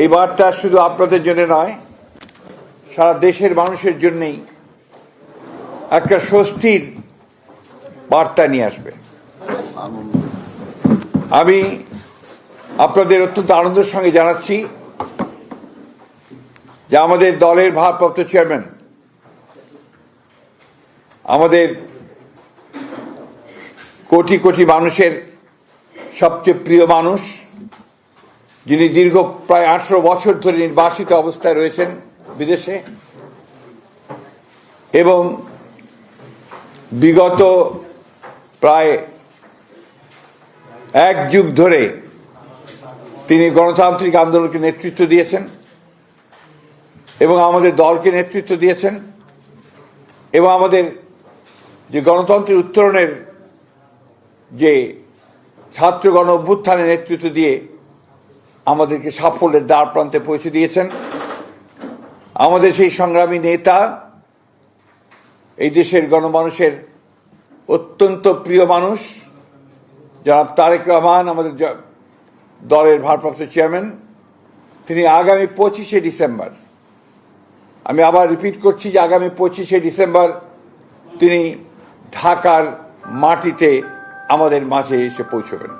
এই বার্তা শুধু আপনাদের জন্য নয়, সারা দেশের মানুষের জন্যই একটা স্বস্তির বার্তা নিয়ে আসবে। আমি আপনাদের অত্যন্ত আনন্দের সঙ্গে জানাচ্ছি যে আমাদের দলের ভারপ্রাপ্ত চেয়ারম্যান, আমাদের কোটি কোটি মানুষের সবচেয়ে প্রিয় মানুষ যিনি দীর্ঘ প্রায় আঠারো বছর ধরে নির্বাসিত অবস্থায় রয়েছেন বিদেশে, এবং বিগত প্রায় এক যুগ ধরে তিনি গণতান্ত্রিক আন্দোলনকে নেতৃত্ব দিয়েছেন এবং আমাদের দলকে নেতৃত্ব দিয়েছেন এবং আমাদের যে গণতন্ত্রের উত্তরণের যে ছাত্র গণ অভ্যুত্থানের নেতৃত্ব দিয়ে আমাদেরকে সাফল্যের দ্বার প্রান্তে পৌঁছে দিয়েছেন। আমাদের সেই সংগ্রামী নেতা, এই দেশের গণমানুষের অত্যন্ত প্রিয় মানুষ, জনাব তারেক রহমান, আমাদের দলের ভারপ্রাপ্ত চেয়ারম্যান। তিনি আগামী পঁচিশে ডিসেম্বর, আমি আবার রিপিট করছি যে আগামী পঁচিশে ডিসেম্বর তিনি ঢাকার মাটিতে আমাদের মাঝে এসে পৌঁছবেন।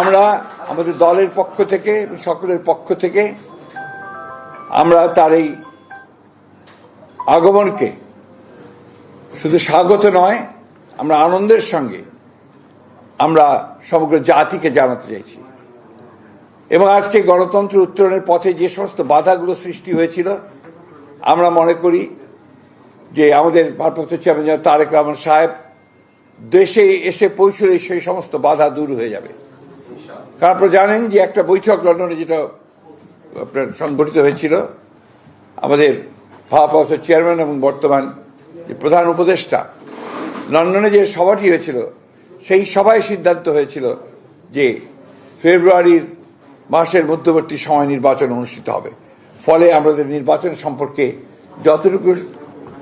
আমরা আমাদের দলের পক্ষ থেকে, সকলের পক্ষ থেকে আমরা তার এই আগমনকে শুধু স্বাগত নয়, আমরা আনন্দের সঙ্গে আমরা সমগ্র জাতিকে জানাতে চাইছি। এবং আজকে গণতন্ত্র উত্তরণের পথে যে সমস্ত বাধাগুলো সৃষ্টি হয়েছিল, আমরা মনে করি যে আমাদের ভারপ্রাপ্ত চেয়ারম্যান তারেক রহমান সাহেব দেশে এসে পৌঁছলে সেই সমস্ত বাধা দূর হয়ে যাবে। কারণ জানেন যে একটা বৈঠক লন্ডনে যেটা আপনার সংগঠিত হয়েছিল, আমাদের ভারপ্রাপ্ত চেয়ারম্যান এবং বর্তমান যে প্রধান উপদেষ্টা, লন্ডনে যে সভাটি হয়েছিল, সেই সভায় সিদ্ধান্ত হয়েছিল যে ফেব্রুয়ারির মাসের মধ্যবর্তী সময় নির্বাচন অনুষ্ঠিত হবে। ফলে আমাদের নির্বাচন সম্পর্কে যতটুকু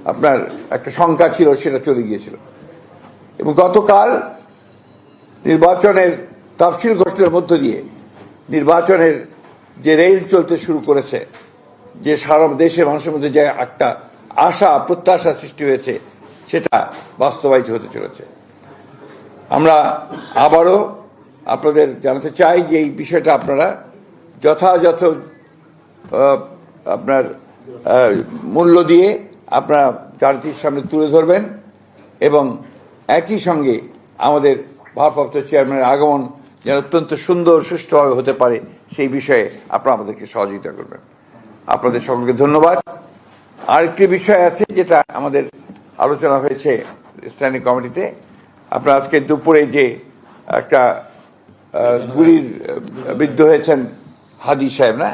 আপনার একটা শঙ্কা ছিল, সেটা চলে গিয়েছিল। এবং গতকাল নির্বাচনের তফসিল ঘোষণার মধ্য দিয়ে নির্বাচনের যে রেল চলতে শুরু করেছে, যে সারা দেশের মানুষের মধ্যে যে একটা আশা, প্রত্যাশা সৃষ্টি হয়েছে, সেটা বাস্তবায়িত হতে চলেছে। আমরা আবারও আপনাদের জানাতে চাই যে এই বিষয়টা আপনারা যথাযথ আপনার মূল্য দিয়ে আপনারা জাতির সামনে তুলে ধরবেন এবং একই সঙ্গে আমাদের ভারপ্রাপ্ত চেয়ারম্যানের আগমন যেন অত্যন্ত সুন্দর সুষ্ঠুভাবে হতে পারে সেই বিষয়ে আপনারা আমাদেরকে সহযোগিতা করবেন। আপনাদের সকলকে ধন্যবাদ। আরেকটি বিষয় আছে যেটা আমাদের আলোচনা হয়েছে স্ট্যান্ডিং কমিটিতে। আপনারা আজকে দুপুরে যে একটা গুলির বিদ্ধ হয়েছেন হাদি সাহেব না?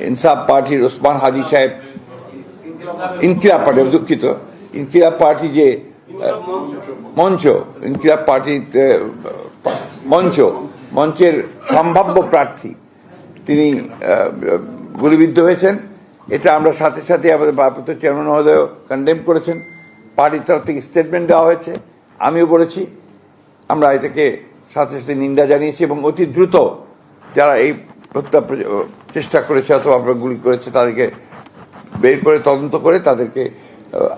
ইনসাফ পার্টির ওসমান হাদি সাহেব। ইনকিলাব পার্টি দুঃখিত। ইনকিলাব পার্টি যে মঞ্চ ইনকিলাব পার্টির আহ, মঞ্চ, মঞ্চের সম্ভাব্য প্রার্থী। তিনি গুলিবিদ্ধ হয়েছেন। এটা আমরা সাথে সাথে আমাদের ভারপ্রাপ্ত চেয়ারম্যান মহোদয় কন্ডেম করেছেন। পার্টির তরফ থেকে স্টেটমেন্ট দেওয়া হয়েছে। আমিও বলেছি, আমরা এটাকে সাথে সাথে নিন্দা জানিয়েছি এবং অতি দ্রুত যারা এই হত্যা চেষ্টা করেছে অথবা আপনার গুলি করেছে তাদেরকে বের করে তদন্ত করে তাদেরকে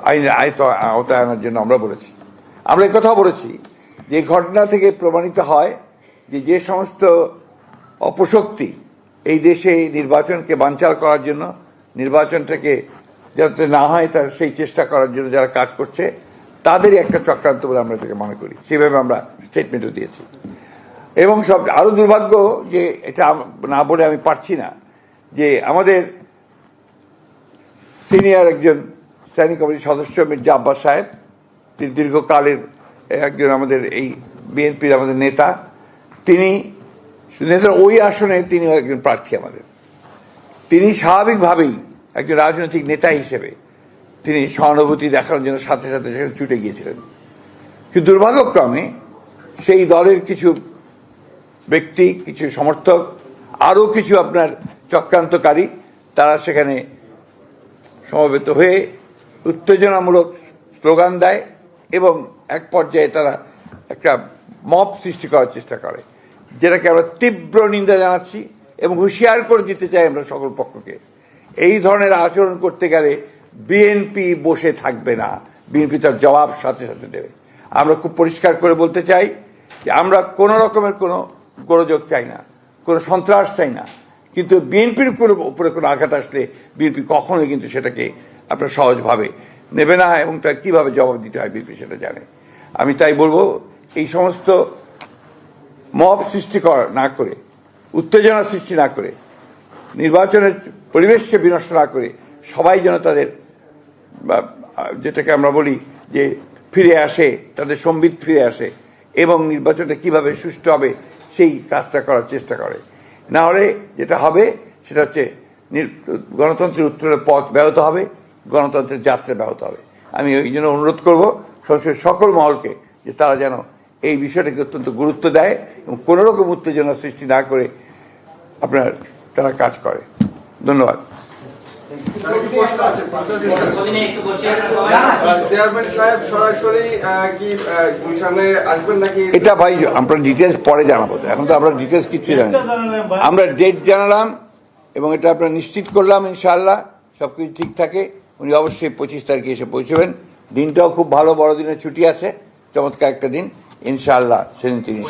আইনের আয়ত, আওতায় আনার জন্য আমরা বলেছি। আমরা এই কথাও বলেছি যে ঘটনা থেকে প্রমাণিত হয় যে যে সমস্ত অপশক্তি এই দেশে নির্বাচনকে বানচাল করার জন্য, নির্বাচনটাকে যাতে না হয় তার সেই চেষ্টা করার জন্য যারা কাজ করছে, তাদেরই একটা চক্রান্ত বলে আমরা এটাকে মনে করি। সেভাবে আমরা স্টেটমেন্টও দিয়েছি। এবং সব আরও দুর্ভাগ্য যে এটা না বলে আমি পারছি না যে আমাদের সিনিয়র একজন স্ট্যান্ডিং কমিটির সদস্য মির্জা আব্বাস সাহেব, তিনি দীর্ঘকালের একজন আমাদের এই বিএনপির আমাদের নেতা, তিনি নেতার ওই আসনে তিনি একজন প্রার্থী আমাদের। তিনি স্বাভাবিকভাবেই একজন রাজনৈতিক নেতা হিসেবে তিনি সহানুভূতি দেখানোর জন্য সাথে সাথে সেখানে ছুটে গিয়েছিলেন। কিন্তু দুর্ভাগ্যক্রমে সেই দলের কিছু ব্যক্তি, কিছু সমর্থক, আরও কিছু আপনার চক্রান্তকারী, তারা সেখানে সমবেত হয়ে উত্তেজনামূলক স্লোগান দেয় এবং এক পর্যায়ে তারা একটা মপ সৃষ্টি করার চেষ্টা করে, যেটাকে আমরা তীব্র নিন্দা জানাচ্ছি এবং হুঁশিয়ার করে দিতে চাই আমরা সকল পক্ষকে। এই ধরনের আচরণ করতে গেলে বিএনপি বসে থাকবে না। বিএনপি তার জবাব সাথে সাথে দেবে। আমরা খুব পরিষ্কার করে বলতে চাই যে আমরা কোনো রকমের কোনো গোলযোগ চাই না, কোনো সন্ত্রাস চাই না। কিন্তু বিএনপির উপরে কোনো আঘাত আসলে বিএনপি কখনোই কিন্তু সেটাকে আপনার সহজভাবে নেবে না এবং তার কীভাবে জবাব দিতে হয় বিএনপি সেটা জানে। আমি তাই বলব, এই সমস্ত মব সৃষ্টি করা না করে, উত্তেজনা সৃষ্টি না করে, নির্বাচনের পরিবেশকে বিনষ্ট না করে সবাই যেন তাদের যেটাকে আমরা বলি যে ফিরে আসে, তাদের সম্বিত ফিরে আসে এবং নির্বাচনটা কীভাবে সুষ্ঠু হবে সেই কাজটা করার চেষ্টা করে। না হলে যেটা হবে সেটা হচ্ছে গণতন্ত্রের উত্তরের পথ ব্যাহত হবে, গণতন্ত্রের যাত্রা ব্যাহত হবে। আমি ওই জন্য অনুরোধ করব সরাসরি সকল মহলকে যে তারা যেন এই বিষয়টাকে অত্যন্ত গুরুত্ব দেয় এবং কোনো রকম উত্তেজনা সৃষ্টি না করে আপনার তারা কাজ করে। ধন্যবাদ। এটা ভাই, আমরা ডিটেলস পরে জানাব। তো এখন তো আমরা ডিটেলস কিছু জানি। আমরা ডেট জানালাম এবং এটা আপনার নিশ্চিত করলাম ইনশাআল্লাহ। সব কিছু ঠিক থাকে। উনি অবশ্যই পঁচিশ তারিখে এসে পৌঁছবেন। দিনটাও খুব ভালো বড়দিনের ছুটি আছে চমৎকার একটা দিন। ইনশাআল্লাহ সেদিন তিনি